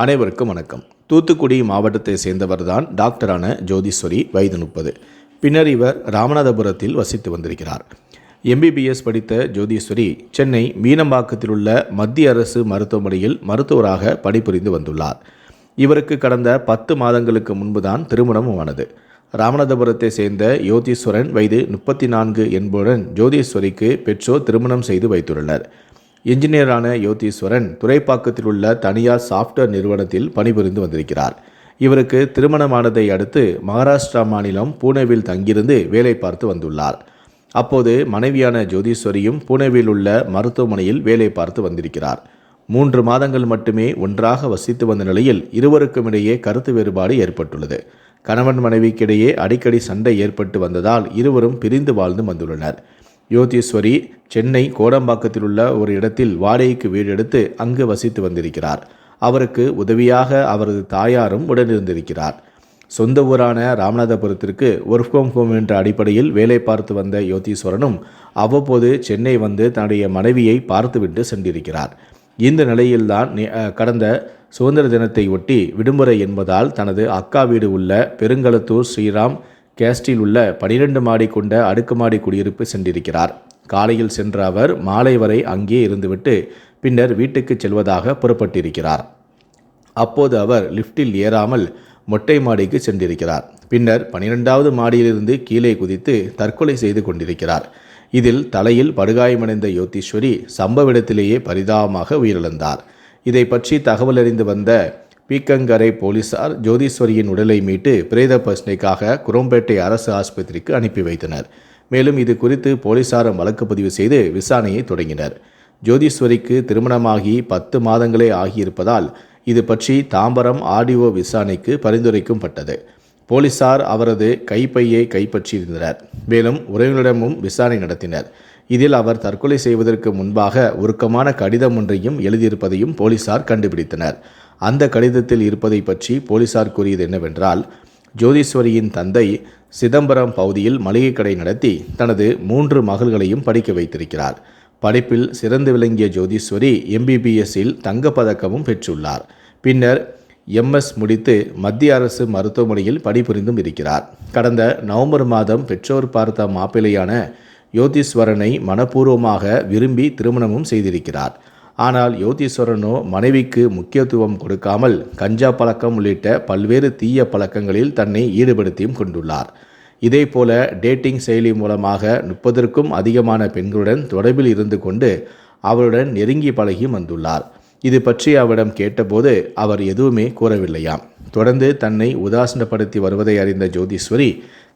அனைவருக்கும் வணக்கம். தூத்துக்குடி மாவட்டத்தை சேர்ந்தவர்தான் டாக்டரான ஜோதீஸ்வரி வயது முப்பது. பின்னர் இவர் ராமநாதபுரத்தில் வசித்து வந்திருக்கிறார். எம்பிபிஎஸ் படித்த ஜோதீஸ்வரி சென்னை மீனம்பாக்கத்தில் உள்ள மத்திய அரசு மருத்துவமனையில் மருத்துவராக பணிபுரிந்து வந்துள்ளார். இவருக்கு கடந்த பத்து மாதங்களுக்கு முன்புதான் திருமணமும் ஆனது. ராமநாதபுரத்தை சேர்ந்த யோதீஸ்வரன் வயது முப்பத்தி நான்கு என்புடன் ஜோதீஸ்வரிக்கு பெற்றோர் திருமணம் செய்து வைத்துள்ளனர். இன்ஜினியரான யோதீஸ்வரன் துறைப்பாக்கத்தில் உள்ள தனியார் சாஃப்ட்வேர் நிறுவனத்தில் பணிபுரிந்து வந்திருக்கிறார். இவருக்கு திருமணமானதை அடுத்து மகாராஷ்டிரா மாநிலம் பூனேவில் தங்கியிருந்து வேலை பார்த்து வந்துள்ளார். அப்போது மனைவியான ஜோதீஸ்வரியும் பூனேவில் உள்ள மருத்துவமனையில் வேலை பார்த்து வந்திருக்கிறார். மூன்று மாதங்கள் மட்டுமே ஒன்றாக வசித்து வந்த நிலையில் இருவருக்கும் இடையே கருத்து வேறுபாடு ஏற்பட்டுள்ளது. கணவன் மனைவிக்கிடையே அடிக்கடி சண்டை ஏற்பட்டு வந்ததால் இருவரும் பிரிந்து வாழ்ந்து வந்துள்ளனர். யோதீஸ்வரி சென்னை கோடம்பாக்கத்தில் உள்ள ஒரு இடத்தில் வாடகைக்கு வீடு எடுத்து அங்கு வசித்து வந்திருக்கிறார். அவருக்கு உதவியாக அவரது தாயாரும் உடனிருந்திருக்கிறார். சொந்த ஊரான ராமநாதபுரத்திற்கு ஒர்க் ஃப்ரம் ஹோம் என்ற அடிப்படையில் வேலை பார்த்து வந்த யோதீஸ்வரனும் அவ்வப்போது சென்னை வந்து தன்னுடைய மனைவியை பார்த்துவிட்டு சென்றிருக்கிறார். இந்த நிலையில்தான் கடந்த சுதந்திர தினத்தை ஒட்டி விடுமுறை என்பதால் தனது அக்கா வீடு உள்ள பெருங்களத்தூர் ஸ்ரீராம் கேஸ்டில் உள்ள பனிரெண்டு மாடி கொண்ட அடுக்குமாடி குடியிருப்பு சென்றிருக்கிறார். காலையில் சென்ற அவர் மாலை வரை அங்கே இருந்துவிட்டு பின்னர் வீட்டுக்கு செல்வதாக புறப்பட்டிருக்கிறார். அப்போது அவர் லிஃப்ட்டில் ஏறாமல் மொட்டை மாடிக்கு சென்றிருக்கிறார். பின்னர் பனிரெண்டாவது மாடியிலிருந்து கீழே குதித்து தற்கொலை செய்து கொண்டிருக்கிறார். இதில் தலையில் படுகாயமடைந்த யோதீஸ்வரி சம்பவ இடத்திலேயே பரிதாபமாக உயிரிழந்தார். இதை பற்றி தகவல் அறிந்து வந்த பீக்கங்கரை போலீசார் ஜோதீஸ்வரியின் உடலை மீட்டு பிரேத பரிசோதனைக்காக குரோம்பேட்டை அரசு ஆஸ்பத்திரிக்கு அனுப்பி வைத்தனர். மேலும் இது குறித்து போலீசாரும் வழக்கு பதிவு செய்து விசாரணையை தொடங்கினர். ஜோதீஸ்வரிக்கு திருமணமாகி பத்து மாதங்களே ஆகியிருப்பதால் இது பற்றி தாம்பரம் ஆடிஓ விசாரணைக்கு பரிந்துரைக்கும்பட்டது போலீசார் அவரது கைப்பையை கைப்பற்றியிருந்தனர். மேலும் உறவினரிடமும் விசாரணை நடத்தினர். இதில் அவர் தற்கொலை செய்வதற்கு முன்பாக உருக்கமான கடிதம் ஒன்றையும் எழுதியிருப்பதையும் போலீசார் கண்டுபிடித்தனர். அந்த கடிதத்தில் இருப்பதை பற்றி போலீசார் கூறியது என்னவென்றால் ஜோதீஸ்வரியின் தந்தை சிதம்பரம் பகுதியில் மளிகை கடை நடத்தி தனது மூன்று மகள்களையும் படிக்க வைத்திருக்கிறார். படிப்பில் சிறந்து விளங்கிய ஜோதீஸ்வரி எம்பிபிஎஸ்ஸில் தங்கப்பதக்கமும் பெற்றுள்ளார். பின்னர் எம்எஸ் முடித்து மத்திய அரசு மருத்துவமனையில் பணிபுரிந்தும் இருக்கிறார். கடந்த நவம்பர் மாதம் பெற்றோர் பார்த்த மாப்பிள்ளையான யோதீஸ்வரனை மனப்பூர்வமாக விரும்பி திருமணமும் செய்திருக்கிறார். ஆனால் யோதீஸ்வரனோ மனைவிக்கு முக்கியத்துவம் கொடுக்காமல் கஞ்சா பழக்கம் உள்ளிட்ட பல்வேறு தீய பழக்கங்களில் தன்னை ஈடுபடுத்தியும் கொண்டுள்ளார். இதேபோல டேட்டிங் செயலி மூலமாக முப்பதற்கும் அதிகமான பெண்களுடன் தொடர்பில் இருந்து கொண்டு அவருடன் நெருங்கி பழகியும் வந்துள்ளார். இது பற்றி அவரிடம் கேட்டபோது அவர் எதுவுமே கூறவில்லையாம். தொடர்ந்து தன்னை உதாசீனப்படுத்தி வருவதை அறிந்த ஜோதீஸ்வரி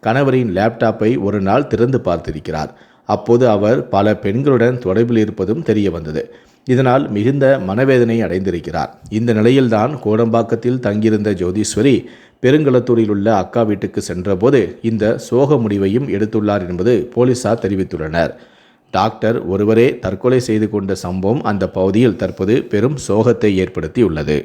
கணவரின் லேப்டாப்பை ஒரு நாள் திறந்து பார்த்திருக்கிறார். அப்போது அவர் பல பெண்களுடன் தொடர்பில் இருப்பதும் தெரிய வந்தது இதனால் மிகுந்த மனவேதனை அடைந்திருக்கிறார். இந்த நிலையில்தான் கோடம்பாக்கத்தில் தங்கியிருந்த ஜோதீஸ்வரி பெருங்களத்தூரில் உள்ள அக்கா வீட்டுக்கு சென்றபோது இந்த சோக முடிவையும் எடுத்துள்ளார் என்பது போலீசார் தெரிவித்துள்ளனர். டாக்டர் ஒருவரே தற்கொலை செய்து கொண்ட சம்பவம் அந்த பகுதியில் தற்போது பெரும் சோகத்தை ஏற்படுத்தியுள்ளது.